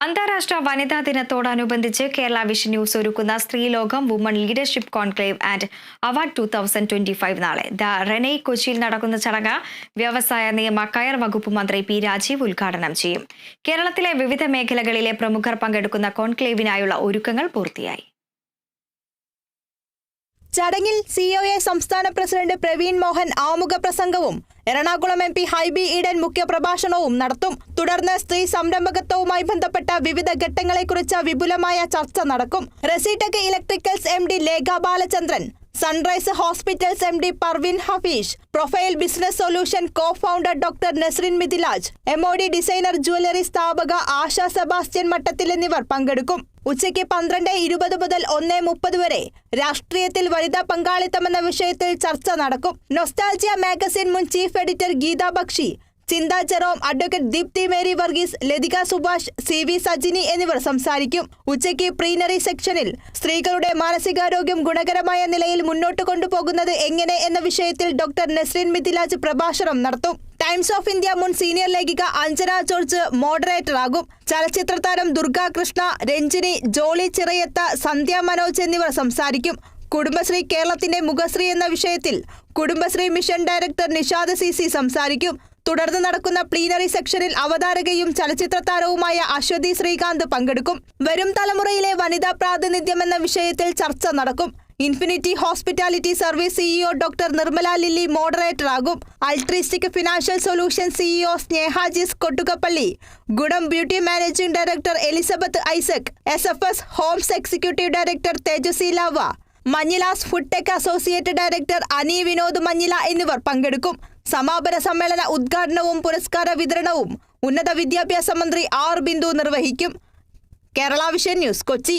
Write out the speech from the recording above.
അന്താരാഷ്ട്ര വനിതാ ദിനത്തോടനുബന്ധിച്ച് കേരള വിഷൻ ന്യൂസ് ഒരുക്കുന്ന സ്ത്രീലോകം woman leadership conclave and award two thousand twenty five നാളെ. ദ റെനൈ കൊച്ചിയിൽ നടക്കുന്ന ചടങ്ങ് വ്യവസായ നിയമ കയർ വകുപ്പ് മന്ത്രി പി രാജീവ് ഉദ്ഘാടനം ചെയ്യും. കേരളത്തിലെ വിവിധ മേഖലകളിലെ പ്രമുഖർ പങ്കെടുക്കുന്ന കോൺക്ലേവിനായുള്ള ഒരുക്കങ്ങൾ പൂർത്തിയായി. ചടങ്ങിൽ സി ഒ എ സംസ്ഥാന പ്രസിഡന്റ് പ്രവീൺ മോഹൻ ആമുഖ പ്രസംഗവും എറണാകുളം എം പി ഹൈബി ഈഡൻ മുഖ്യപ്രഭാഷണവും നടത്തും. തുടർന്ന് സ്ത്രീ സംരംഭകത്വവുമായി ബന്ധപ്പെട്ട വിവിധ ഘട്ടങ്ങളെക്കുറിച്ച് വിപുലമായ ചർച്ച നടക്കും. Resitech electricals M D Lekha Balachandran Sunrise hospitals M D Parvin Hafeesh profile business solution co founder doctor Nasrin Mithilaj M O D designer jewellery സ്ഥാപക ആശ സെബാസ്റ്റ്യൻ മട്ടത്തിൽ എന്നിവർ പങ്കെടുക്കും. ഉച്ചയ്ക്ക് പന്ത്രണ്ട് ഇരുപത് മുതൽ ഒന്ന് മുപ്പത് വരെ രാഷ്ട്രീയത്തിൽ വനിതാ പങ്കാളിത്തമെന്ന വിഷയത്തിൽ ചർച്ച നടക്കും. നൊസ്റ്റാൾജിയ മാഗസിൻ മുൻ chief editor Geetha Bakshi Chintha Jerome advocate Deepthi Mary Varghese Lathika Subhash C V Sajini എന്നിവർ സംസാരിക്കും. ഉച്ചയ്ക്ക് പ്രീനറി സെക്ഷനിൽ സ്ത്രീകളുടെ മാനസികാരോഗ്യം ഗുണകരമായ നിലയിൽ മുന്നോട്ട് കൊണ്ടുപോകുന്നത് എങ്ങനെ എന്ന വിഷയത്തിൽ ഡോക്ടർ നസ്രീൻ മിഥിലാജ് പ്രഭാഷണം നടത്തും. ടൈംസ് ഓഫ് ഇന്ത്യ മുൻ സീനിയർ ലേഖിക അഞ്ജന ജോർജ് മോഡറേറ്റർ ആകും ചലച്ചിത്ര താരം ദുർഗാ കൃഷ്ണ രഞ്ജിനി ജോളി ചിറയത്ത സന്ധ്യ മനോജ് എന്നിവർ സംസാരിക്കും. കുടുംബശ്രീ കേരളത്തിന്റെ മുഖശ്രീ എന്ന വിഷയത്തിൽ Kudumbashree mission director Nishad C സംസാരിക്കും. തുടർന്ന് നടക്കുന്ന പ്ലീനറി സെക്ഷനിൽ അവതാരകയും ചലച്ചിത്ര താരവുമായ അശ്വതി ശ്രീകാന്ത് പങ്കെടുക്കും. വരും തലമുറയിലെ വനിതാ പ്രാതിനിധ്യം എന്ന വിഷയത്തിൽ ചർച്ച നടക്കും. Infinity hospitality service CEO doctor Nirmala Lilly moderator ആകും. Altruistic financial solution CEO Snehajis Kottukappally. Gunam beauty managing director Elizabeth Isaac S homes executive director Tejaswi Lava. Manjilas food tech associate director Ani Vinod Manjila എന്നിവർ പങ്കെടുക്കും. സമാപന സമ്മേളന ഉദ്ഘാടനവും പുരസ്കാര വിതരണവും ഉന്നത വിദ്യാഭ്യാസ മന്ത്രി ആർ ബിന്ദു നിർവഹിക്കും. Kerala vision news Kochi.